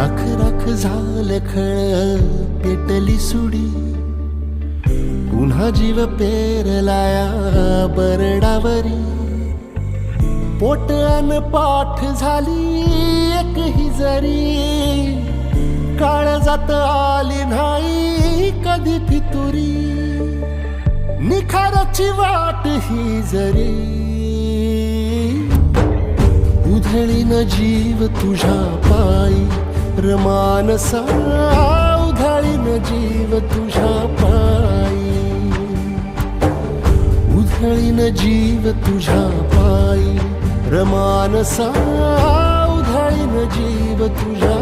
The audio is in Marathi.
राख राख झालं खळ पेटली सुडी. पुन्हा जीव पेरलाया बरडावरी. पोट अन पाठ झाली एक ही जरी. काळ जात आली नाही कधी फितुरी. निखाराची वाट ही जरी. उधळीन जीव तुझ्या रमानसा उधळीन जीव तुझ्या पायी. उधळीन जीव तुझ्या पायी. रमानसा उधळीन जीव तुझ्या